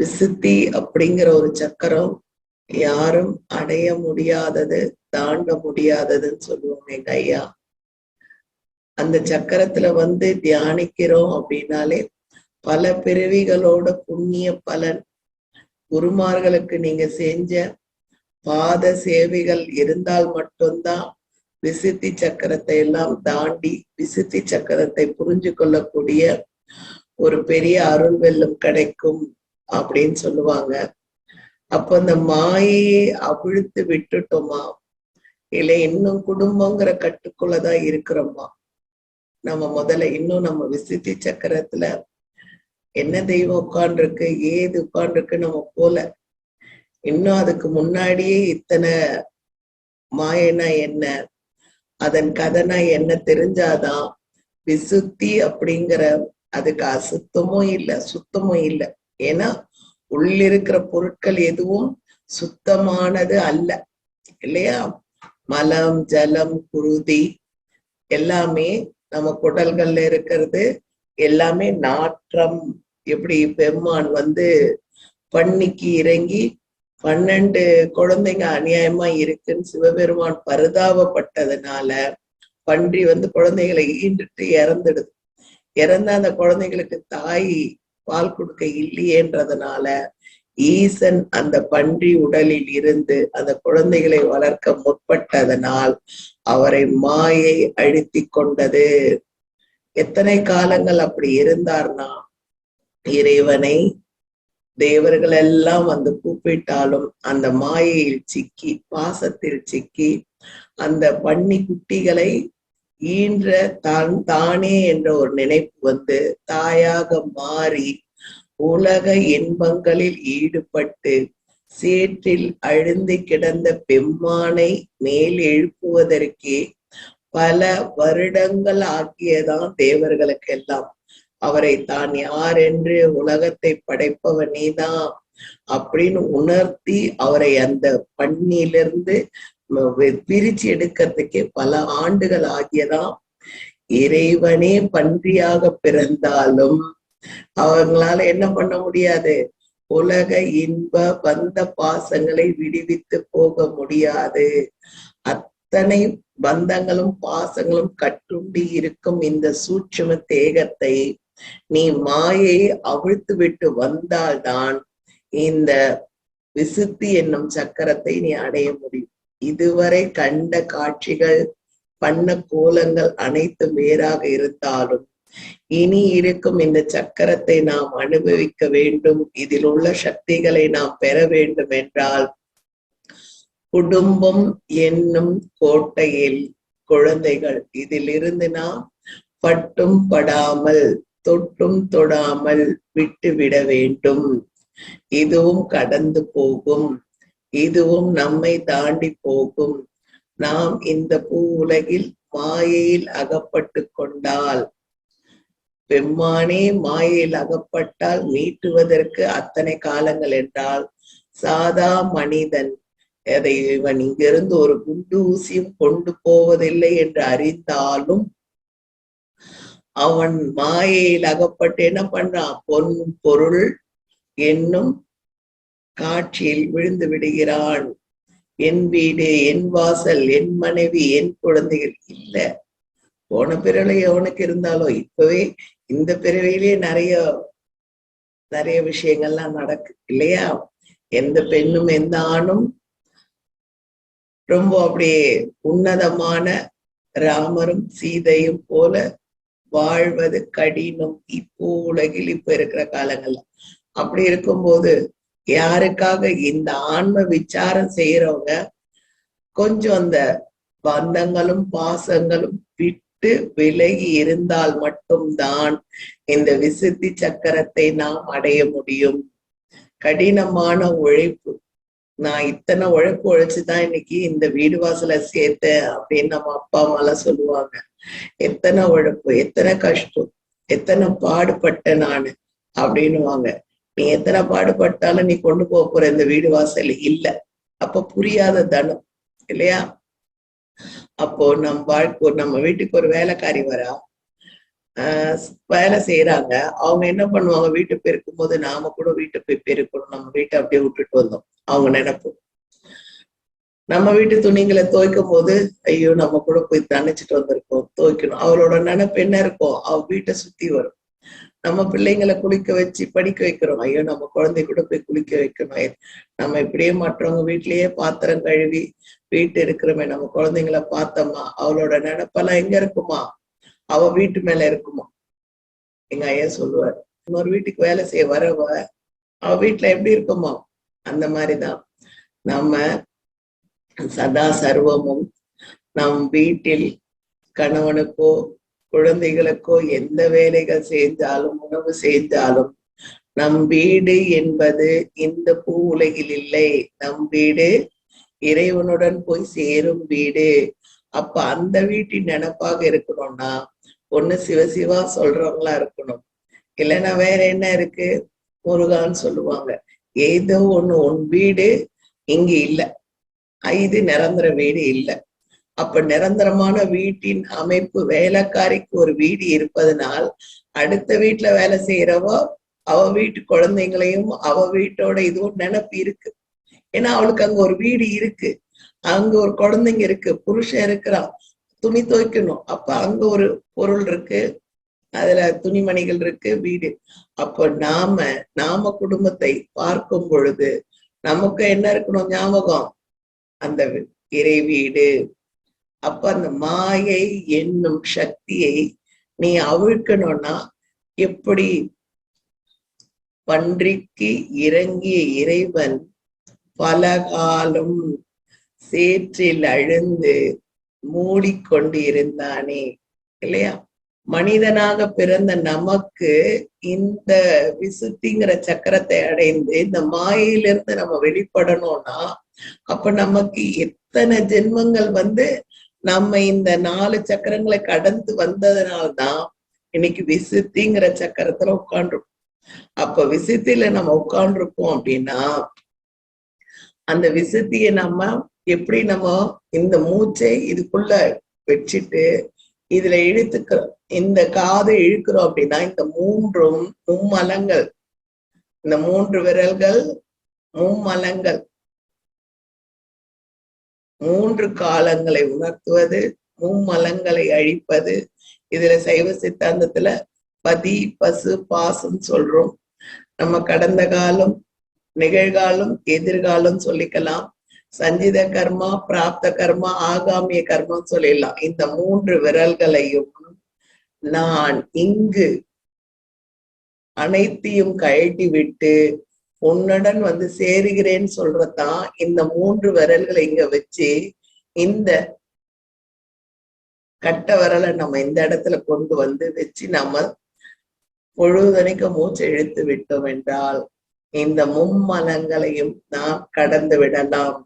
விசுத்தி அப்படிங்கிற ஒரு சக்கரம் யாரும் அடைய முடியாதது தாண்ட முடியாததுன்னு சொல்லுவோம் எங்க ஐயா. அந்த சக்கரத்துல வந்து தியானிக்கிறோம் அப்படின்னாலே பல பிறவிகளோட புண்ணிய பலன். குருமார்களுக்கு நீங்க செஞ்ச பாத சேவைகள் இருந்தால் மட்டும்தான் விசுத்தி சக்கரத்தை எல்லாம் தாண்டி விசுத்தி சக்கரத்தை புரிஞ்சு கொள்ளக்கூடிய ஒரு பெரிய அருள் வெல்லும் கிடைக்கும். அப்படின்னு சொல்லுவாங்க. அப்ப அந்த மாயையை அவிழ்த்து விட்டுட்டோமா? இல்ல இன்னும் குடும்பங்கிற கட்டுக்குள்ளதான் இருக்கிறோமா? நம்ம முதல்ல இன்னும் நம்ம விசுத்தி சக்கரத்துல என்ன தெய்வம் உட்காண்டிருக்கு ஏது உட்காண்டிருக்கு நம்ம போல. இன்னும் அதுக்கு முன்னாடியே இத்தனை மாயனா என்ன? அதன் கதைனா என்ன தெரிஞ்சாதான் விசுத்தி அப்படிங்கிற அதுக்கு அசுத்தமும் இல்லை சுத்தமும் இல்லை. ஏன்னா உள்ளிருக்கிற பொருட்கள் எதுவும் சுத்தமானது அல்ல. இல்லையா? மலம் ஜலம் குருதி எல்லாமே நம்ம குடல்கள்ல இருக்கிறது. எல்லாமே நாற்றம் எப்படி பெம்மான் வந்து பண்ணிக்கு இறங்கி பன்னெண்டு குழந்தைங்க அநியாயமா இருக்குன்னு சிவபெருமான் பரிதாபப்பட்டதுனால பன்றி வந்து குழந்தைகளை ஈண்டுட்டு இறந்துடுது. இறந்த அந்த குழந்தைகளுக்கு தாய் பால் கொடுக்க இல்லையேன்றதுனால ஈசன் அந்த பன்றி உடலில் இருந்து அந்த குழந்தைகளை வளர்க்க முற்பட்டதனால் அவரை மாயை அழுத்தி கொண்டது. எத்தனை காலங்கள் அப்படி இருந்தார்னா? இறைவனை தேவர்கள் எல்லாம் வந்து கூப்பிட்டாலும் அந்த மாயையில் சிக்கி பாசத்தில் சிக்கி அந்த பன்னி குட்டிகளை ஈன்ற தான் தானே என்ற ஒரு நினைப்பு வந்து தாயாக மாறி உலக இன்பங்களில் ஈடுபட்டு சேற்றில் அழுந்து கிடந்த பெம்மானை மேல் எழுப்புவதற்கே பல வருடங்கள் ஆக்கியதான் தேவர்களுக்கெல்லாம். அவரை தான் யார் என்று உலகத்தை படைப்பவன் நீதான். அப்படின்னு உணர்த்தி அவரை அந்த பண்ணிலிருந்து பிரிச்சு எடுக்கிறதுக்கே பல ஆண்டுகள் ஆகியதாம். இறைவனே பன்றியாக பிறந்தாலும் அவங்களால என்ன பண்ண முடியாது? உலக இன்ப பந்த பாசங்களை விடுவித்து போக முடியாது. அத்தனை பந்தங்களும் பாசங்களும் கட்டுண்டி இருக்கும் இந்த சூட்சும தேகத்தை நீ மாயை அவிழ்த்து விட்டு வந்தால்தான் இந்த விசுத்தி என்னும் சக்கரத்தை நீ அடைய முடியும். இதுவரை கண்ட காட்சிகள் பண்ண கோலங்கள் அனைத்தும் வேறாக இருந்தாலும் இனி இருக்கும் இந்த சக்கரத்தை நாம் அனுபவிக்க வேண்டும். இதில் உள்ள சக்திகளை நாம் பெற வேண்டும் என்றால் குடும்பம் என்னும் கோட்டையில் குழந்தைகள் இதிலிருந்து நாம் பட்டும் படாமல் தொட்டும் தொடாமல் விட்டுவிட வேண்டும். இதுவும் கடந்து போகும். இதுவும் நம்மை தாண்டி போகும். நாம் இந்த பூ உலகில் மாயையில் அகப்பட்டு கொண்டால் பெம்மானே மாயையில் அகப்பட்டால் மீட்டுவதற்கு அத்தனை காலங்கள் என்றால் சாதா மனிதன் அதை இவன் இங்கிருந்து ஒரு குண்டு ஊசியும் கொண்டு போவதில்லை என்று அறிந்தாலும் அவன் மாயையில் அகப்பட்டு என்ன பண்றான்? பொன் பொருள் என்னும் காட்சியில் விழுந்து விடுகிறான் என் வீடு என் வாசல் என் மனைவி என் குழந்தைகள் இல்ல. போன பிறவை எவனுக்கு இருந்தாலும் இப்பவே இந்த பிறவையிலே நிறைய நிறைய விஷயங்கள்லாம் நடக்கு இல்லையா? எந்த பெண்ணும் எந்த ஆணும்? ரொம்ப அப்படியே உன்னதமான ராமரும் சீதையும் போல வாழ்வது கடினம். இப்போ உலகில் இப்ப இருக்கிற காலங்கள்ல. அப்படி இருக்கும்போது யாருக்காக இந்த ஆன்ம விசாரம் செய்யறவங்க கொஞ்சம் அந்த பந்தங்களும் பாசங்களும் விட்டு விலகி இருந்தால் மட்டும்தான் இந்த விசுத்தி சக்கரத்தை நாம் அடைய முடியும். கடினமான உழைப்பு. நான் இத்தனை உழைப்பு உழைச்சுதான் இன்னைக்கு இந்த வீடு வாசல சேர்த்தேன் அப்படின்னு நம்ம அப்பா அம்மா எல்லாம் சொல்லுவாங்க. எத்தனை உழைப்பு எத்தனை கஷ்டம் எத்தனை பாடுபட்டேன் நானு அப்படின்னுவாங்க. நீ எத்தனை பாடுபட்டாலும் நீ கொண்டு போக போற இந்த வீடு வாசல் இல்ல. அப்ப புரியாத தனம் இல்லையா? அப்போ நம் வாழ்க்கை நம்ம வீட்டுக்கு ஒரு வேலைக்காரி வரா ஆஹ் வேலை செய்யறாங்க அவங்க என்ன பண்ணுவாங்க? வீட்டு பெருக்கும் போது நாம கூட வீட்டு போய் பெருக்கணும். நம்ம வீட்டை அப்படியே விட்டுட்டு வந்தோம். அவங்க நினைப்பு. நம்ம வீட்டு துணிங்களை துவைக்கும் போது ஐயோ நம்ம கூட போய் தணிச்சிட்டு வந்திருக்கோம். துவைக்கணும். அவளோட நினைப்பு என்ன இருக்கும்? அவ வீட்டை சுத்தி வரும். நம்ம பிள்ளைங்களை குளிக்க வச்சு படிக்க வைக்கிறோம். ஐயோ நம்ம குழந்தை கூட போய் குளிக்க வைக்கணும். நம்ம இப்படியே மற்றவங்க வீட்லயே பாத்திரம் கழுவி வீட்டு இருக்கிறோமே நம்ம குழந்தைங்களை பார்த்தோமா? அவளோட நினைப்பெல்லாம் எங்க இருக்குமா? அவ வீட்டு மேல இருக்குமா? எங்க ஐயா சொல்லுவார் இன்னொரு வீட்டுக்கு வேலை செய்ய வரவ அவ வீட்டுல எப்படி இருக்குமா? அந்த மாதிரிதான். நம்ம சதா சர்வமும் நம் வீட்டில் கணவனுக்கோ குழந்தைகளுக்கோ எந்த வேலைகள் செய்தாலும் உணவு செய்தாலும் நம் வீடு என்பது இந்த பூ உலகில் இல்லை. நம் வீடு இறைவனுடன் போய் சேரும் வீடு. அப்ப அந்த வீட்டின் நினப்பாக இருக்கணும்னா ஒண்ணு சிவசிவா சொல்றவங்களா இருக்கணும். இல்லைன்னா வேற என்ன இருக்கு? முருகான்னு சொல்லுவாங்க. ஏதோ ஒண்ணு உன் வீடு இங்க இல்ல. இது நிரந்தர வீடு இல்லை. அப்ப நிரந்தரமான வீட்டின் அமைப்பு வேலைக்காரிக்கு ஒரு வீடு இருப்பதனால் அடுத்த வீட்டுல வேலை செய்யறவோ அவ வீட்டு குழந்தைங்களையும் அவ வீட்டோட இதுவும் நினப்பு இருக்கு. ஏன்னா அவளுக்கு அங்க ஒரு வீடு இருக்கு. அங்க ஒரு குழந்தைங்க இருக்கு புருஷன் இருக்கிறான் துணி துவைக்கணும். அப்ப அங்க ஒரு பொருள் இருக்கு அதுல துணிமணிகள் இருக்கு வீடு. அப்ப நாம நாம குடும்பத்தை பார்க்கும் பொழுது நமக்கு என்ன இருக்கணும் ஞாபகம்? அந்த இறை வீடு அப்ப அந்த மாயை என்னும் சக்தியை நீ அவிழ்க்கணும்னா எப்படி? பன்றிக்கு இறங்கிய இறைவன் பல காலம் சேற்றில் அழுந்து மூடிக்கொண்டு இருந்தானே இல்லையா? மனிதனாக பிறந்த நமக்கு இந்த விசுத்திங்கிற சக்கரத்தை அடைந்து இந்த மாயிலிருந்து நம்ம வெளிப்படணும்னா அப்ப நமக்கு எத்தனை ஜென்மங்கள் வந்து நம்ம இந்த நாலு சக்கரங்களை கடந்து வந்ததுனால்தான் இன்னைக்கு விசுத்திங்கிற சக்கரத்துல உட்காந்துருக்கோம் அப்ப விசித்தில நம்ம உட்காண்டிருக்கோம் அப்படின்னா அந்த விசித்திய நம்ம எப்படி நம்ம இந்த மூச்சை இதுக்குள்ள வச்சுட்டு இதுல இழுத்துக்கிறோம் இந்த காதை இழுக்கிறோம் அப்படின்னா இந்த மூன்றும் மும்மலங்கள். இந்த மூன்று விரல்கள் மும்மலங்கள். மூன்று காலங்களை உணர்த்துவது மும்மலங்களை அழிப்பது. இதுல சைவ சித்தாந்தத்துல பதி பசு பாசம் சொல்றோம். நம்ம கடந்த காலம் நிகழ்காலம் எதிர்காலம் சொல்லிக்கலாம். சஞ்சித கர்மா பிராப்த கர்மா ஆகாமிய கர்மா சொல்லிடலாம். இந்த மூன்று விரல்களையும் நான் இங்கு அனைத்தையும் கழட்டி விட்டு உன்னுடன் வந்து சேருகிறேன்னு சொல்றதான் இந்த மூன்று விரல்களை இங்க வச்சு இந்த கட்ட விரலை நம்ம இந்த இடத்துல கொண்டு வந்து வச்சு நம்ம பொழுதனைக்கு மூச்சு இழுத்து விட்டோம் என்றால் இந்த மும்மலங்களையும் நாம் கடந்து விடலாம்.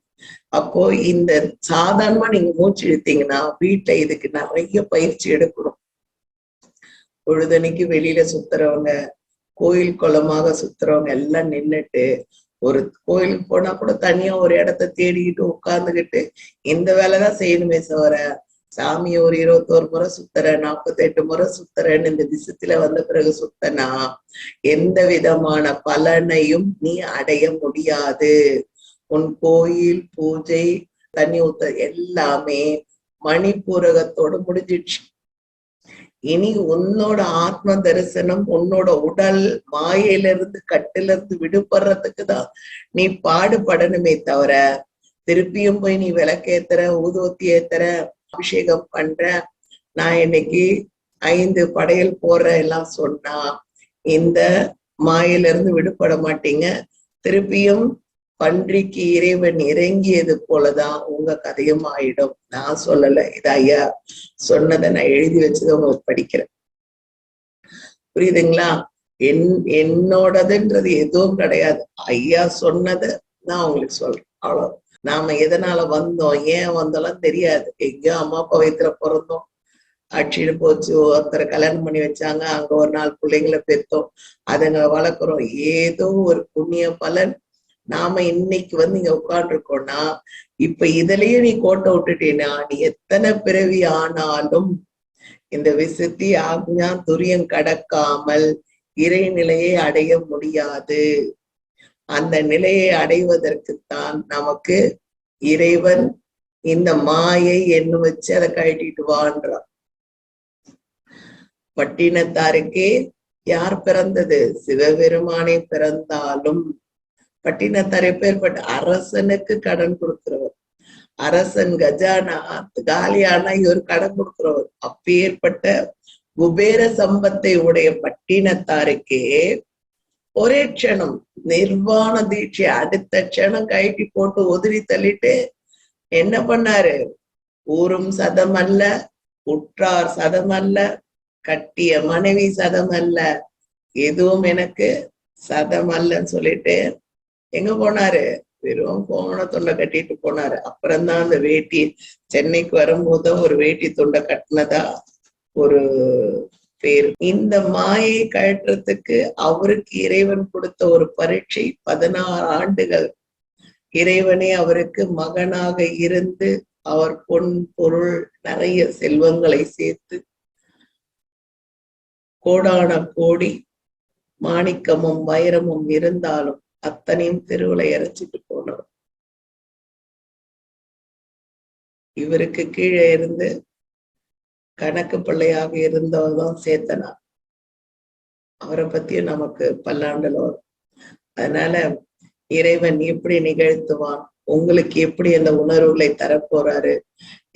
அப்போ இந்த சாதாரணமா நீங்க மூச்சு இழுத்தீங்கன்னா வீட்டுல இதுக்கு நிறைய பயிற்சி எடுக்கணும். பொழுதனைக்கு வெளியில சுத்துறவங்க கோயில் குளமாக சுத்துறவங்க எல்லாம் நின்னுட்டு ஒரு கோயிலுக்கு போனா கூட தனியா ஒரு இடத்த தேடிக்கிட்டு உட்கார்ந்துகிட்டு இந்த வேலைதான் செய்யணுமே சவர சாமியை ஒரு இருபத்தோரு முறை சுத்துற நாற்பத்தெட்டு முறை சுத்துறேன்னு இந்த திசத்துல வந்த பிறகு சுத்தனா? எந்த விதமான பலனையும் நீ அடைய முடியாது. உன் கோயில் பூஜை தண்ணி ஊத்த எல்லாமே மணிப்பூரகத்தோட முடிஞ்சிடுச்சு. இனி உன்னோட ஆத்ம தரிசனம் உன்னோட உடல் மாயிலிருந்து கட்டிலிருந்து விடுபடுறதுக்கு தான் நீ பாடுபடணுமே தவிர திருப்பியும் போய் நீ விளக்கேத்துற ஊதுவத்தி ஏத்துற அபிஷேகம் பண்ற நான் இன்னைக்கு ஐந்து படையல் போற எல்லாம் சொன்னா இந்த மாயிலிருந்து விடுபட மாட்டீங்க. திருப்பியும் பன்றிக்கு இறைவன் இறங்கியது போலதான் உங்க கதையும் ஆயிடும். நான் சொல்லல. இது ஐயா சொன்னதை நான் எழுதி வச்சதை உங்களுக்கு படிக்கிறேன். புரியுதுங்களா? என் என்னோடதுன்றது எதுவும் கிடையாது. ஐயா சொன்னதை நான் உங்களுக்கு சொல்றேன். அவ்வளவு. நாம எதனால வந்தோம்? ஏன் வந்தோம்லாம் தெரியாது. எங்கேயோ அம்மா அப்பா வயிற்றுல பிறந்தோம். ஆட்சியில போச்சு. ஒருத்தரை கல்யாணம் பண்ணி வச்சாங்க. அங்க ஒரு நாள் பிள்ளைங்களை பெற்றோம். அதுங்களை வளர்க்குறோம். ஏதோ ஒரு புண்ணிய பலன் நாம இன்னைக்கு வந்து இங்க உட்காந்துருக்கோம்னா இப்ப இதுலயே நீ கோட்டை விட்டுட்டீன்னா நீ எத்தனை பிறவி ஆனாலும் இந்த விசுத்தி ஆக்ஞா துரியம் கடக்காமல் இறைநிலையை அடைய முடியாது. அந்த நிலையை அடைவதற்குத்தான் நமக்கு இறைவன் இந்த மாயை என்ன வச்சு அதை கழட்டிட்டு வான்றான். பட்டினத்தாருக்கே யார் பிறந்தது? சிவபெருமானை பிறந்தாலும் பட்டினத்தார் எப்பேற்பட்ட அரசனுக்கு கடன் கொடுக்கிறவர். அரசன் கஜானா காலியானா இவர் கடன் கொடுக்கிறவர். அப்பேற்பட்ட குபேர சம்பத்தை உடைய பட்டினத்தாருக்கே ஒரே க்ஷணம் நிர்வாண தீட்சை. அடுத்த க்ஷணம் கைட்டி போட்டு உதிரி தள்ளிட்டு என்ன பண்ணாரு? ஊரும் சதம் அல்ல உற்றார் சதம் அல்ல கட்டிய மனைவி சதம் அல்ல எதுவும் எனக்கு சதம் அல்லன்னு சொல்லிட்டு எங்க போனாரு? வெறும் கோண துண்டை கட்டிட்டு போனாரு. அப்புறம்தான் அந்த வேட்டி சென்னைக்கு வரும்போதும் ஒரு வேட்டி துண்டை கட்டினதா ஒரு பேர். இந்த மாயை கழற்றத்துக்கு அவருக்கு இறைவன் கொடுத்த ஒரு பரீட்சை பதினாறு ஆண்டுகள். இறைவனே அவருக்கு மகனாக இருந்து அவர் பொன் பொருள் நிறைய செல்வங்களை சேர்த்து கோடான கோடி மாணிக்கமும் வைரமும் இருந்தாலும் அத்தனையும் தெருவுல இறைச்சிட்டு போனோம். இவருக்கு கீழே இருந்து கணக்கு பிள்ளையாக இருந்தவர்தான் சேத்தனா. அவரை பத்தியும் நமக்கு பல்லாண்டுல வரும் அதனால இறைவன் எப்படி நிகழ்த்துவான். உங்களுக்கு எப்படி அந்த உணர்வுகளை தரப்போறாரு?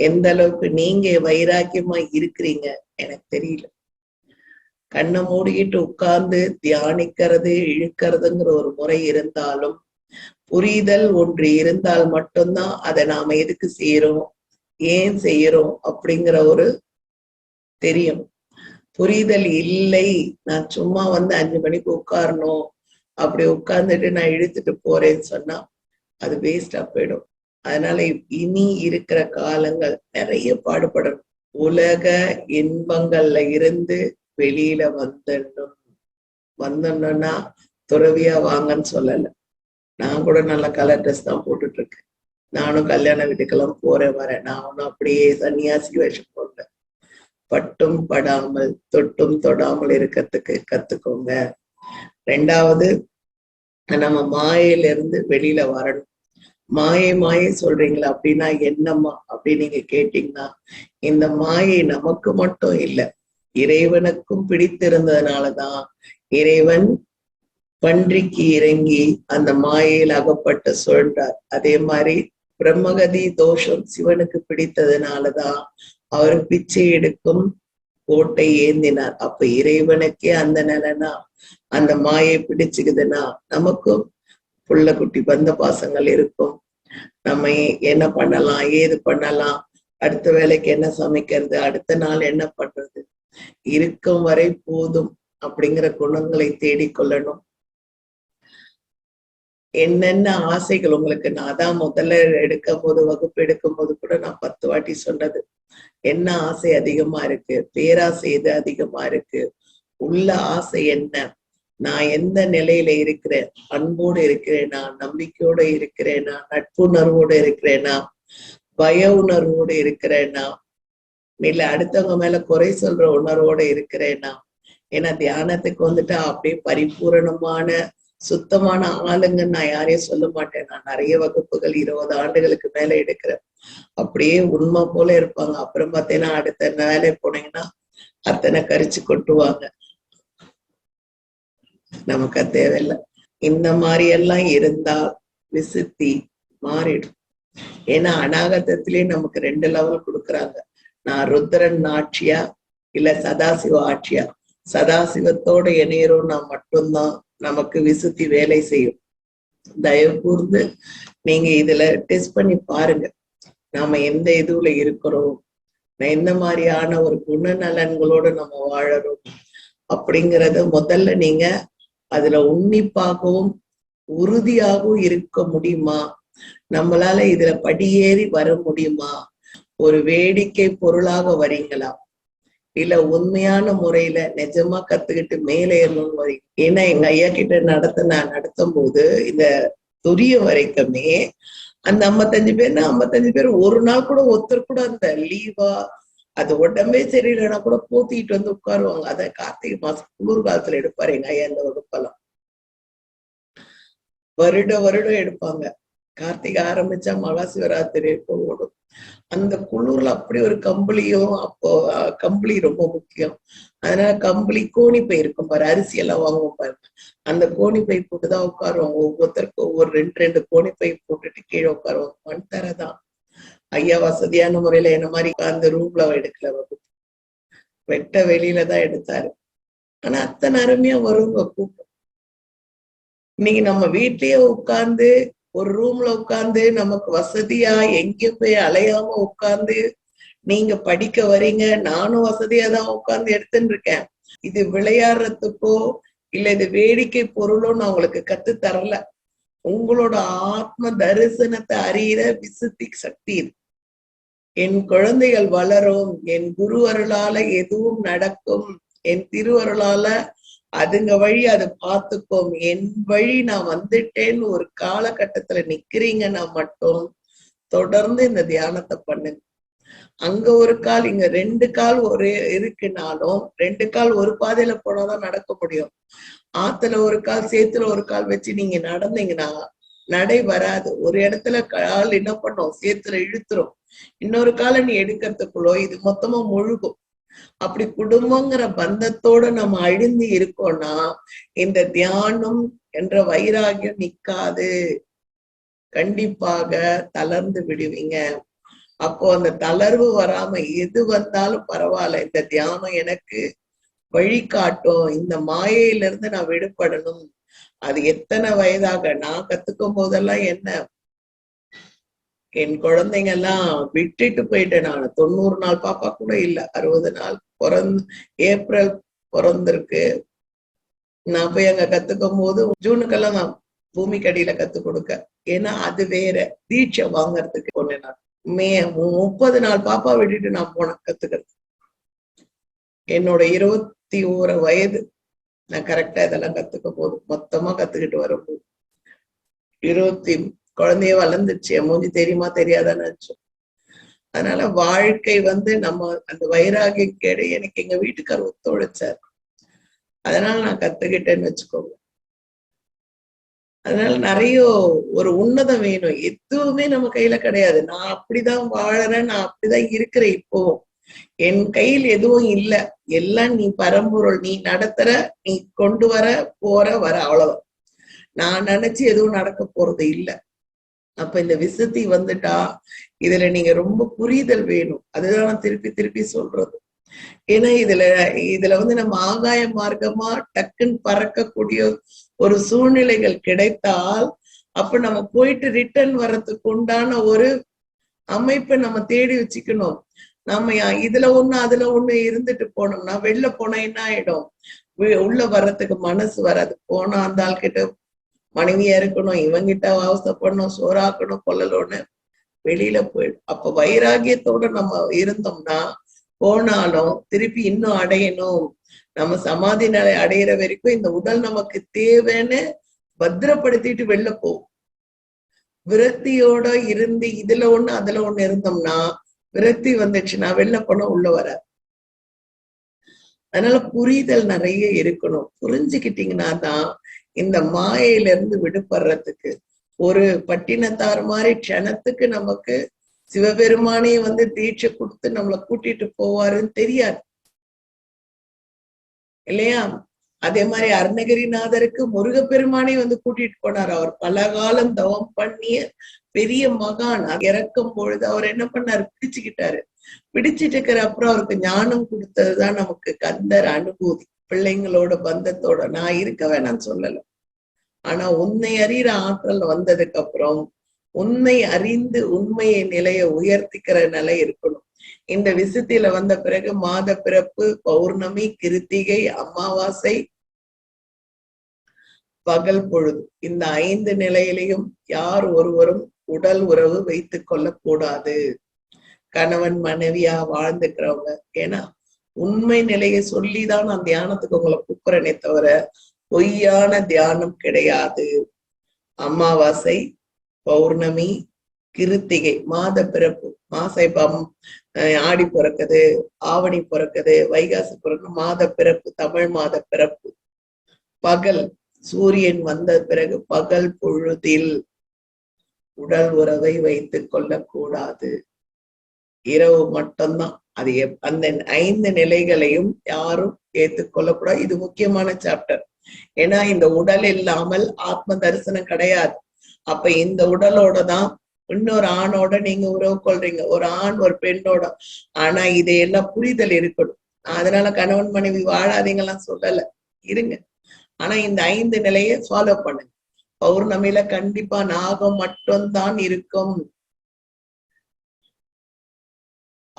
எந்த அளவுக்கு நீங்க வைராக்கியமா இருக்கிறீங்க? எனக்கு தெரியல. கண்ணை மூடிக்கிட்டு உட்கார்ந்து தியானிக்கிறது இழுக்கிறதுங்கிற ஒரு முறை இருந்தாலும் புரிதல் ஒன்று இருந்தால் மட்டும்தான் அதை நாம எதுக்கு செய்யறோம் ஏன் செய்யறோம் அப்படிங்கிற ஒரு தெரியும். புரிதல் இல்லை நான் சும்மா வந்து அஞ்சு மணிக்கு உட்காரணும் அப்படி உட்கார்ந்துட்டு நான் இழுத்துட்டு போறேன்னு சொன்னா அது வேஸ்டா போயிடும். அதனால இனி இருக்கிற காலங்கள் நிறைய பாடுபடணும். உலக இன்பங்கள்ல இருந்து வெளியில வந்துடணும் வந்துடணும்னா துறவியா வாங்கன்னு சொல்லல. நான் கூட நல்ல கலர் ட்ரெஸ் தான் போட்டுட்டு இருக்கேன் நானும் கல்யாண வீட்டுக்கெல்லாம் போறேன் வரேன். நான் அப்படியே சன்னியாசி வேஷம் போட்டேன் பட்டும் படாமல் தொட்டும் தொடாமல் இருக்கிறதுக்கு கத்துக்கோங்க. ரெண்டாவது நம்ம மாயில இருந்து வெளியில வரணும். மாயை மாயை சொல்றீங்களா அப்படின்னா என்னம்மா அப்படின்னு நீங்க கேட்டீங்கன்னா இந்த மாயை நமக்கு மட்டும் இல்லை இறைவனுக்கும் பிடித்திருந்ததுனாலதான் இறைவன் பன்றிக்கு இறங்கி அந்த மாயையில் அகப்பட்டு சொல்றார். அதே மாதிரி பிரம்மகதி தோஷம் சிவனுக்கு பிடித்ததுனாலதான் அவர் பிச்சை எடுக்கும் கோட்டை ஏந்தினார். அப்ப இறைவனுக்கே அந்த நிலைனா அந்த மாயை பிடிச்சுக்குதுன்னா நமக்கும் புள்ள குட்டி பந்த பாசங்கள் இருக்கும். நம்ம என்ன பண்ணலாம் ஏது பண்ணலாம் அடுத்த வேலைக்கு என்ன சமைக்கிறது அடுத்த நாள் என்ன பண்றது இருக்கும் வரை போதும் அப்படிங்கிற குணங்களை தேடிக்கொள்ளணும் என்னென்ன ஆசைகள் உங்களுக்கு? நான் தான் முதல்ல எடுக்கும் போது வகுப்பு எடுக்கும் போது கூட நான் பத்து வாட்டி சொன்னது. என்ன ஆசை அதிகமா இருக்கு? பேராசை எது அதிகமா இருக்கு? உள்ள ஆசை என்ன? நான் எந்த நிலையில இருக்கிறேன்? அன்போடு இருக்கிறேனா? நம்பிக்கையோட இருக்கிறேனா? நட்புணர்வோடு இருக்கிறேனா? பய உணர்வோடு இருக்கிறேனா? இல்ல அடுத்தவங்க மேல குறை சொல்ற உணர்வோட இருக்கிறேன்னா ஏன்னா தியானத்துக்கு வந்துட்டு அப்படியே பரிபூரணமான சுத்தமான ஆளுங்கன்னு நான் யாரையும் சொல்ல மாட்டேன். நான் நிறைய வகுப்புகள் இருபது ஆண்டுகளுக்கு மேல எடுக்கிறேன். அப்படியே உண்மை போல இருப்பாங்க. அப்புறம் பார்த்தீங்கன்னா அடுத்த வேலை போனீங்கன்னா அத்தனை கரிச்சு கொட்டுவாங்க. நமக்கு தேவையில்லை. இந்த மாதிரி எல்லாம் இருந்தா விசுத்தி மாறிடும். ஏன்னா அநாகத்தத்திலேயே நமக்கு ரெண்டு லெவல் கொடுக்குறாங்க. நான் ருத்ரன் ஆட்சியா? இல்ல சதாசிவ ஆட்சியா? சதாசிவத்தோட இணையறோம்னா மட்டும்தான். நமக்கு விசுத்தி வேலை செய்யும். தயவு கூர்ந்து நீங்க இதுல டெஸ்ட் பண்ணி பாருங்க. நாம எந்த இதுல இருக்கிறோம்? எந்த மாதிரியான ஒரு குணநலன்களோட நம்ம வாழறோம்? அப்படிங்கறத முதல்ல நீங்க அதுல உன்னிப்பாகவும் உறுதியாகவும் இருக்க முடியுமா? நம்மளால இதுல படியேறி வர முடியுமா? ஒரு வேடிக்கை பொருளாக வரீங்களா இல்ல உண்மையான முறையில நிஜமா கத்துக்கிட்டு மேலே ஏறணும்னு வரீங்க ஏன்னா எங்க ஐயா கிட்ட நடத்த நான் நடத்தும் போது இந்த துரிய வரைக்குமே அந்த ஐம்பத்தஞ்சு பேர்னா ஐம்பத்தஞ்சு பேர் ஒரு நாள் கூட ஒருத்தர் கூட அந்த லீவா அது உடம்பே சரியில்லைன்னா கூட போத்திக்கிட்டு வந்து உட்காருவாங்க. அத கார்த்திகை மாசம் குளிர் காலத்துல எடுப்பாரு எங்க ஐயா இந்த வகுப்பெல்லாம். வருட வருடம் எடுப்பாங்க. கார்த்திகை ஆரம்பிச்சா மகா சிவராத்திரி ஓடும் அந்த குளிர்ல அப்படி ஒரு கம்பளியும் அப்போ கம்பளி ரொம்ப முக்கியம். அதனால கம்பளி கோணி பை இருக்கும் பாரு அரிசி எல்லாம் வாங்குவோம் பாருங்க. அந்த கோணி பை போட்டுதான் உட்காருவாங்க. ஒவ்வொருத்தருக்கும் ஒவ்வொரு ரெண்டு ரெண்டு கோணி பை போட்டுட்டு கீழே உட்காருவாங்க. மண் தரதான். ஐயா வசதியான முறையில என்ன மாதிரி அந்த ரூம்ல எடுக்கல வகுப்பு வெட்ட வெளியில தான் எடுத்தாரு. ஆனா அத்தனை அருமையா வருங்க கூட்டம். இன்னைக்கு நம்ம வீட்லயே உட்கார்ந்து ஒரு ரூம்ல உட்கார்ந்து நமக்கு வசதியா எங்க போய் அலையாம உட்கார்ந்து நீங்க படிக்க வரீங்க நானும் வசதியா தான் உட்கார்ந்து எடுத்துட்டு இருக்கேன். இது விளையாடுறதுக்கோ இல்ல இது வேடிக்கை பொருளோ நான் உங்களுக்கு கத்து தரல. உங்களோட ஆத்ம தரிசனத்தை அறியிற விசுத்தி சக்தி இது. என் குழந்தைகள் வளரும் என் குரு அருளால எதுவும் நடக்கும் என் திருவருளால அதுங்க வழி அதை பார்த்துக்கோம் என் வழி நான் வந்துட்டேன்னு ஒரு காலகட்டத்துல நிக்கிறீங்கன்னா மட்டும் தொடர்ந்து இந்த தியானத்தை பண்ணுங்க. அங்க ஒரு கால் இங்க ரெண்டு கால் ஒரே இருக்குனாலும் ரெண்டு கால் ஒரு பாதையில போனாதான் நடக்க முடியும். ஆத்துல ஒரு கால் சேத்துல ஒரு கால் வச்சு நீங்க நடந்தீங்கன்னா நடை வராது. ஒரு இடத்துல கால் என்ன பண்ணும்? சேத்துல இழுத்துரும். இன்னொரு காலை நீ எடுக்கிறதுக்குள்ளோ இது மொத்தமா முழுகும். அப்படி குடும்பங்கிற பந்தத்தோட நம்ம அழிந்து இருக்கோம்னா இந்த தியானம் என்ற வைராகியம் நிக்காது. கண்டிப்பாக தளர்ந்து விடுவீங்க. அப்போ அந்த தளர்வு வராம எது வந்தாலும் பரவாயில்ல. இந்த தியானம் எனக்கு வழிகாட்டும் இந்த மாயையில இருந்து நான் விடுபடணும். அது எத்தனை வயதாக? நான் கத்துக்கும் போதெல்லாம் என்ன? என் குழந்தைங்க எல்லாம் விட்டுட்டு போயிட்டேன் நான். தொண்ணூறு நாள் பாப்பா கூட இல்ல. அறுபது நாள் பிறந்து ஏப்ரல் பிறந்திருக்கு. நான் போய் அங்க கத்துக்கும் போது ஜூனுக்கெல்லாம் நான் பூமிக்கு அடியில கத்து கொடுக்க. ஏன்னா அது வேற. தீட்சை வாங்கறதுக்கு ஒண்ணு நான். மே முப்பது நாள் பாப்பா விட்டுட்டு நான் போனேன் கத்துக்கிறது என்னோட இருபத்தி ஓரு வயது. நான் கரெக்டா இதெல்லாம் கத்துக்க போதும் மொத்தமா கத்துக்கிட்டு வரும்போது. இருபத்தி குழந்தைய வளர்ந்துச்சு என் மூஞ்சி தெரியுமா தெரியாதான்னு நினைச்சோம் அதனால வாழ்க்கை வந்து நம்ம அந்த வைராகியக்கேடு எனக்கு எங்க வீட்டுக்கார் ஒத்துழைச்சார். அதனால நான் கத்துக்கிட்டேன்னு வச்சுக்கோங்க. அதனால நிறைய ஒரு உன்னதம் வேணும். எதுவுமே நம்ம கையில கிடையாது. நான் அப்படிதான் வாழறேன் நான் அப்படிதான் இருக்கிறேன் இப்போ என் கையில் எதுவும் இல்ல. எல்லாம் நீ பரம்பொருள். நீ நடத்துற நீ கொண்டு வர போற வர அவ்வளவுதான். நான் நினைச்சு எதுவும் நடக்க போறது இல்ல. அப்ப இந்த விசுத்தி வந்துட்டா இதுல நீங்க ரொம்ப புரிதல் வேணும். அதுதான் நான் திருப்பி திருப்பி சொல்றது. ஏன்னா இதுல இதுல வந்து நம்ம ஆகாய மார்க்கமா டக்குன்னு பறக்கக்கூடிய ஒரு சூழ்நிலைகள் கிடைத்தால் அப்ப நம்ம போயிட்டு ரிட்டர்ன் வர்றதுக்கு உண்டான ஒரு அமைப்பை நம்ம தேடி வச்சுக்கணும். நம்ம இதுல ஒண்ணு அதுல ஒண்ணு இருந்துட்டு போனோம்னா வெளில போனா என்ன ஆயிடும்? உள்ள வர்றதுக்கு மனசு வராது. போனா அந்த ஆள் கிட்ட மனைவியா இருக்கணும் இவங்கிட்ட அவசப்படணும் சோறாக்கணும் கொல்லணும்னு வெளியில போயிடும் அப்ப வைராகியத்தோட நம்ம இருந்தோம்னா போனாலும் திருப்பி இன்னும் அடையணும். நம்ம சமாதி நிலை அடையிற வரைக்கும் இந்த உடல் நமக்கு தேவைன்னு பத்திரப்படுத்திட்டு வெளில போகும் விரக்தியோட இருந்து இதுல ஒண்ணு அதுல ஒண்ணு இருந்தோம்னா விரக்தி வந்துச்சுன்னா வெளில போனா உள்ள வர. அதனால புரிதல் நிறைய இருக்கணும். புரிஞ்சுக்கிட்டீங்கன்னா தான் இந்த மாயையில இருந்து விடுபடுறதுக்கு. ஒரு பட்டினத்தார் மாதிரி க்ஷணத்துக்கு நமக்கு சிவபெருமானே வந்து தீட்சை கொடுத்து நம்மளை கூட்டிட்டு போவாருன்னு தெரியாது. இல்லையா? அதே மாதிரி அருணகிரிநாதருக்கு முருகப்பெருமானே வந்து கூட்டிட்டு போனார். அவர் பல காலம் தவம் பண்ணிய பெரிய மகான். இறக்கும் பொழுது அவர் என்ன பண்ணாரு? பிடிச்சுக்கிட்டாரு. பிடிச்சிட்டு இருக்கிற அப்புறம் அவருக்கு ஞானம் கொடுத்ததுதான் நமக்கு கந்தர் அனுபூதி. பிள்ளைங்களோட பந்தத்தோட நான் இருக்க வேணாம்னு சொல்லல. ஆனா உன்னை அறிகிற ஆற்றல் வந்ததுக்கு அப்புறம் உண்மை அறிந்து உண்மையை நிலைய உயர்த்திக்கிற நிலை இருக்கணும். இந்த விசுத்தில வந்த பிறகு மாத பிறப்பு பௌர்ணமி கிருத்திகை அமாவாசை பகல் பொழுது. இந்த ஐந்து நிலையிலையும் யார் ஒருவரும் உடல் உறவு வைத்துக் கொள்ளக்கூடாது. கணவன் மனைவியா வாழ்ந்துக்கிறவங்க. ஏன்னா உண்மை நிலையை சொல்லிதான் நான் தியானத்துக்கு உங்களை கூப்பிடுறேனே தவிர பொய்யான தியானம் கிடையாது. அமாவாசை பௌர்ணமி கிருத்திகை மாத பிறப்பு மாசைப்பம் ஆடி பிறக்குது ஆவணி பிறக்குது வைகாசி பிறகு மாத பிறப்பு தமிழ் மாத பிறப்பு. பகல் சூரியன் வந்த பிறகு பகல் பொழுதில் உடல் உறவை வைத்துக் கொள்ளக்கூடாது. இரவு மட்டும்தான். அது எப்- அந்த ஐந்து நிலைகளையும் யாரும் ஏத்துக்கொள்ளக்கூடாது இது முக்கியமான சாப்டர் ஏன்னா இந்த உடல் இல்லாமல் ஆத்ம தரிசனம் கிடையாது. அப்ப இந்த உடலோட தான் இன்னொரு ஆணோட நீங்க உறவு கொள்றீங்க. ஒரு ஆண் ஒரு பெண்ணோட. ஆனா இதையெல்லாம் புரிதல் இருக்கணும். அதனால கணவன் மனைவி வாழாதீங்கலாம் சொல்லல. இருங்க. ஆனா இந்த ஐந்து நிலையை ஃபாலோ பண்ணுங்க. பௌர்ணமியில கண்டிப்பா நாகம் மட்டும்தான் இருக்கும்.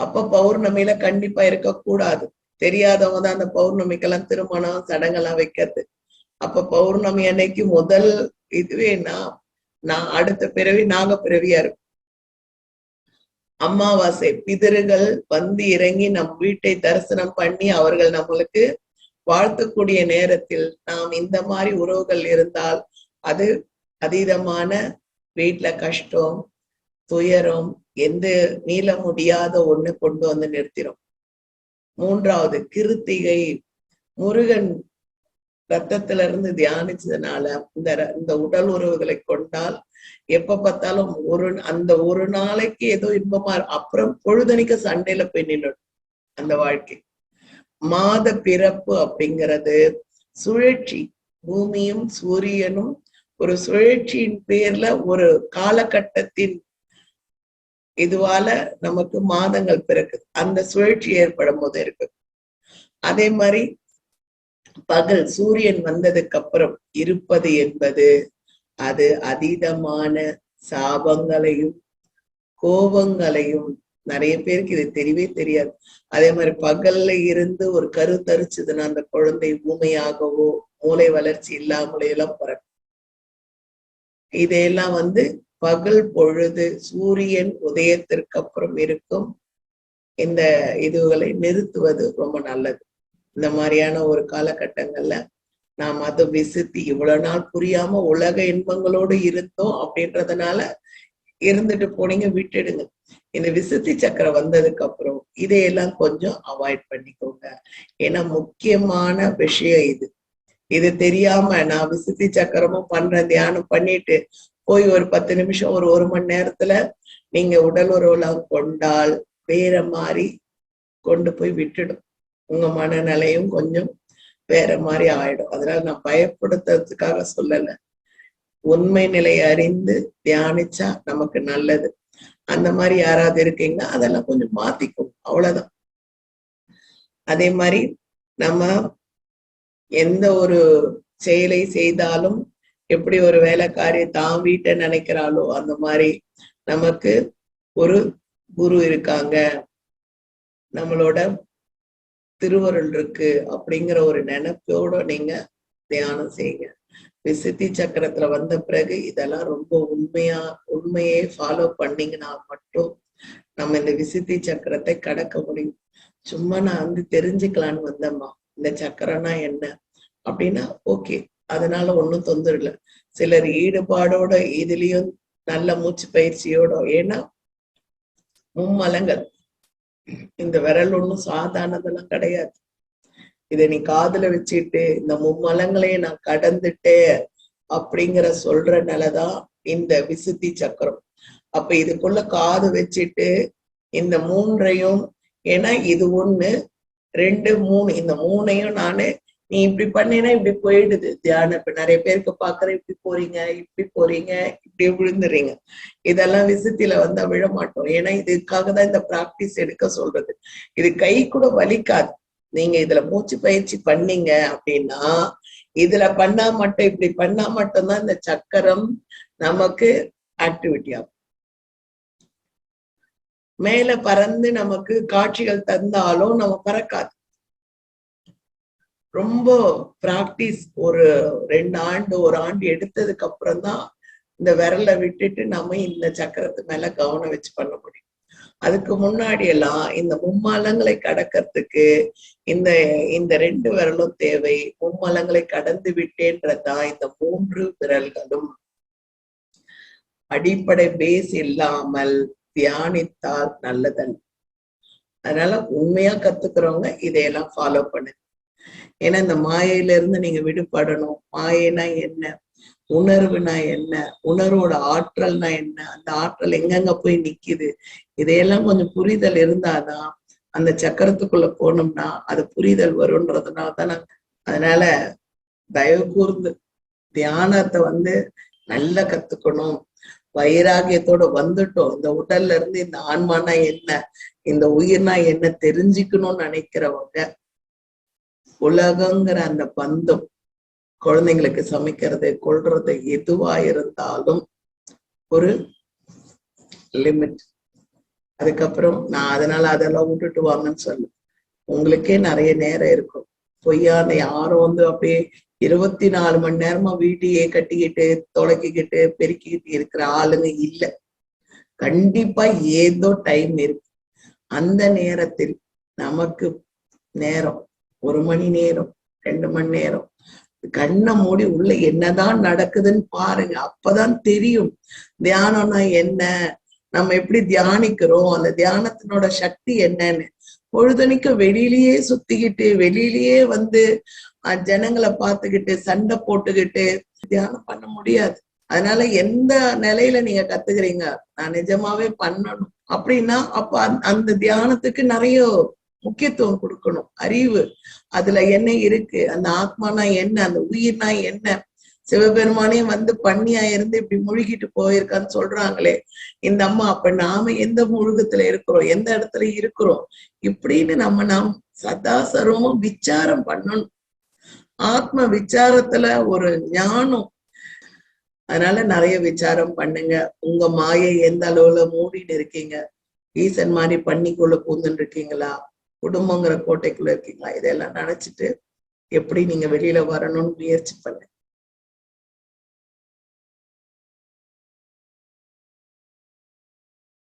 அப்ப பௌர்ணமியில கண்டிப்பா இருக்கக்கூடாது. தெரியாதவங்க தான் அந்த பௌர்ணமிக்கெல்லாம் திருமணம் சடங்கெல்லாம் வைக்கிறது. அப்ப பௌர்ணமி அன்னைக்கு முதல் இதுவே நான் நான் அடுத்த பிறவி நாக பிறவியா இருக்கும். அமாவாசை பிதறுகள் வந்து இறங்கி நம் வீட்டை தரிசனம் பண்ணி அவர்கள் நம்மளுக்கு வாழ்த்தக்கூடிய நேரத்தில் நாம் இந்த மாதிரி உறவுகள் இருந்தால் அது அதீதமான வீட்டுல கஷ்டம் துயரம் எந்த மீள முடியாத ஒண்ணு கொண்டு வந்து நிறுத்திடும் மூன்றாவது கிருத்திகை. முருகன் ரத்தத்துல இருந்து தியானிச்சதுனால இந்த இந்த உடல் உறவுகளை கொண்டால் எப்ப பார்த்தாலும் ஒரு அந்த ஒரு நாளைக்கு ஏதோ இன்பமா அப்புறம் பொழுதனைக்கு சண்டையில போய் நின்னுடும் அந்த வாழ்க்கை. மாத பிறப்பு அப்படிங்கிறது சுழற்சி. பூமியும் சூரியனும் ஒரு சுழற்சியின் பேர்ல ஒரு காலகட்டத்தின் இதுவால நமக்கு மாதங்கள் பிறக்குது. அந்த சுழற்சி ஏற்படும் போது இருக்கு. அதே மாதிரி பகல் சூரியன் வந்ததுக்கு அப்புறம் இருப்பது என்பது அது அதீதமான சாபங்களையும் கோபங்களையும் நிறைய பேருக்கு இது தெரியவே தெரியாது. அதே மாதிரி பகல்ல இருந்து ஒரு கரு தரிச்சதுன்னா அந்த குழந்தை ஊமையாகவோ மூளை வளர்ச்சி இல்லாமலே எல்லாம் பிறக்கும். இதையெல்லாம் வந்து பகல் பொழுது சூரியன் உதயத்திற்கு அப்புறம் இருக்கும். இந்த இதுகளை நிறுத்துவது ரொம்ப நல்லது. இந்த மாதிரியான ஒரு காலகட்டங்கள்ல நாம் அதை விசுத்தி இவ்வளவு நாள் புரியாம உலக இன்பங்களோடு இருந்தோம் அப்படின்றதுனால இருந்துட்டு போனீங்க விட்டுடுங்க. இந்த விசுத்தி சக்கரம் வந்ததுக்கு அப்புறம் இதையெல்லாம் கொஞ்சம் அவாய்ட் பண்ணிக்கோங்க. ஏன்னா முக்கியமான விஷயம் இது. இது தெரியாம நான் விசுத்தி சக்கரமும் பண்றேன் தியானம் பண்ணிட்டு போய் ஒரு பத்து நிமிஷம் ஒரு ஒரு மணி நேரத்துல நீங்க உடல் உறவுலாம் கொண்டால் வேற மாதிரி கொண்டு போய் விட்டுடும். உங்க மனநிலையும் கொஞ்சம் வேற மாதிரி ஆயிடும். அதனால நான் பயப்படுத்துறதுக்காக சொல்லல. உண்மை நிலையை அறிந்து தியானிச்சா நமக்கு நல்லது. அந்த மாதிரி யாராவது இருக்கீங்க அதெல்லாம் கொஞ்சம் மாத்திக்கும் அவ்வளவுதான். அதே மாதிரி நம்ம எந்த ஒரு செயலை செய்தாலும் எப்படி ஒரு வேலைக்காரி தான் வீட்டை நினைக்கிறாளோ அந்த மாதிரி நமக்கு ஒரு குரு இருக்காங்க. நம்மளோட திருவருள் இருக்கு அப்படிங்கிற ஒரு நினைப்போட நீங்க தியானம் செய்யுங்க. விசித்தி சக்கரத்துல வந்த பிறகு இதெல்லாம் ரொம்ப உண்மையா உண்மையே ஃபாலோ பண்ணீங்கன்னா மட்டும் நம்ம இந்த விசித்தி சக்கரத்தை கடக்க முடியும். சும்மா நான் வந்து தெரிஞ்சுக்கலான்னு வந்தேம்மா. இந்த சக்கரம்னா என்ன? அப்படின்னா ஓகே அதனால ஒண்ணும் தொந்தரவு இல்லை. சிலர் ஈடுபாடோட இதுலயும் நல்ல மூச்சு பயிற்சியோட ஏன்னா மும்மலங்கள். இந்த விரல் ஒண்ணும் சாதாரணதெல்லாம் கிடையாது. இதை நீ காதுல வச்சுட்டு இந்த மும்மலங்களையும் நான் கடந்துட்டேன் அப்படிங்கிற சொல்ற நிலைதான் இந்த விசுத்தி சக்கரம். அப்ப இதுக்குள்ள காது வச்சுட்டு இந்த மூன்றையும் ஏன்னா இது ஒண்ணு ரெண்டு மூணு இந்த மூணையும் நானு நீ இப்படி பண்ணினா இப்படி போயிடுது. தியானம் இப்ப நிறைய பேருக்கு பாக்குற இப்படி போறீங்க இப்படி போறீங்க இப்படி விழுந்துறீங்க. இதெல்லாம் விசத்தில வந்தா விழ மாட்டோம் ஏன்னா இதுக்காக தான் இந்த பிராக்டிஸ் எடுக்க சொல்றது. இது கை கூட வலிக்காது. நீங்க இதுல மூச்சு பயிற்சி பண்ணீங்க அப்படின்னா இதுல பண்ணா மட்டும் இப்படி பண்ணா மட்டும்தான் இந்த சக்கரம் நமக்கு ஆக்டிவிட்டி ஆகும். மேல பறந்து நமக்கு காட்சிகள் தந்தாலும் நம்ம பறக்காது. ரொம்ப பிராக்டிஸ் ஒரு ரெண்டு ஆண்டு ஒரு ஆண்டு எடுத்ததுக்கு அப்புறம் தான் இந்த விரலை விட்டுட்டு நம்ம இந்த சக்கரத்து மேல கவனம் வச்சு பண்ண முடியும். அதுக்கு முன்னாடி எல்லாம் இந்த மும்மலங்களை கடக்கிறதுக்கு இந்த இந்த ரெண்டு விரலும் தேவை. மும்மலங்களை கடந்து விட்டேன்றதான் இந்த மூன்று விரல்களும். அடிப்படை பேஸ் இல்லாமல் தியானித்தால் நல்லதல்ல அதனால உண்மையா கத்துக்கிறவங்க இதையெல்லாம் ஃபாலோ பண்ணுங்க. ஏன்னா இந்த மாயையில இருந்து நீங்க விடுபடணும். மாயைனா என்ன? உணர்வுனா என்ன? உணர்வோட ஆற்றல்னா என்ன? அந்த ஆற்றல் எங்கெங்க போய் நிக்குது? இதையெல்லாம் கொஞ்சம் புரிதல் இருந்தாதான் அந்த சக்கரத்துக்குள்ள போனோம்னா அது புரிதல் வரும்ன்றதுனால தான் நாங்க அதனால தயவு கூர்ந்து தியானத்தை வந்து நல்லா கத்துக்கணும். வைராகியத்தோட வந்துட்டோம். இந்த உடல்ல இருந்து இந்த ஆன்மானா என்ன? இந்த உயிர்னா என்ன? தெரிஞ்சுக்கணும்னு நினைக்கிறவங்க உலகங்கிற அந்த பந்தம் குழந்தைங்களுக்கு சமைக்கிறது கொள்றது எதுவா இருந்தாலும் ஒரு லிமிட். அதுக்கப்புறம் நான் அதனால அதெல்லாம் விட்டுட்டு வாங்கன்னு சொல்லு. உங்களுக்கே நிறைய நேரம் இருக்கும். பொய்யான யாரும் வந்து அப்படியே இருபத்தி நாலு மணி நேரமா வீட்டையே கட்டிக்கிட்டு தொலைக்கிக்கிட்டு பெருக்கிக்கிட்டு இருக்கிற ஆளுங்க இல்ல. கண்டிப்பா ஏதோ டைம் இருக்கு. அந்த நேரத்தில் நமக்கு நேரம் ஒரு மணி நேரம் ரெண்டு மணி நேரம். கண்ணை மூடி உள்ள என்னதான் நடக்குதுன்னு பாருங்க. அப்பதான் தெரியும். தியானம்னா என்ன? நம்ம எப்படி தியானிக்கிறோம்? அந்த தியானத்தினோட சக்தி என்னன்னு. பொழுதனைக்கு வெளியிலயே சுத்திக்கிட்டு வெளியிலயே வந்து ஜனங்களை பார்த்துக்கிட்டு சண்டை போட்டுக்கிட்டு தியானம் பண்ண முடியாது. அதனால எந்த நிலையில நீங்க கத்துக்கிறீங்க? நான் நிஜமாவே பண்ணணும். அப்படின்னா அப்ப அந்த தியானத்துக்கு நிறைய முக்கியத்துவம் கொடுக்கணும். அறிவு. அதுல என்ன இருக்கு? அந்த ஆத்மானா என்ன? அந்த உயிர்னா என்ன? சிவபெருமானே வந்து பண்ணியா இருந்து இப்படி முழுகிட்டு போயிருக்கான்னு சொல்றாங்களே. இந்த அம்மா அப்ப நாம எந்த முழுகத்துல இருக்கிறோம்? எந்த இடத்துல இருக்கிறோம்? இப்படின்னு நம்ம நாம் சதா சர்வமும் விசாரம் பண்ணணும். ஆத்ம விசாரத்துல ஒரு ஞானம். அதனால நிறைய விசாரம் பண்ணுங்க. உங்க மாயை எந்த அளவுல மூடின்னு இருக்கீங்க? ஈசன் மாதிரி பண்ணிக்குள்ள பூந்துட்டு இருக்கீங்களா? குடும்பங்கிற கோட்டைக்குள்ள இருக்கீங்களா? இதெல்லாம் நினைச்சிட்டு எப்படி நீங்க வெளியில வரணும்னு முயற்சி பண்ணுங்க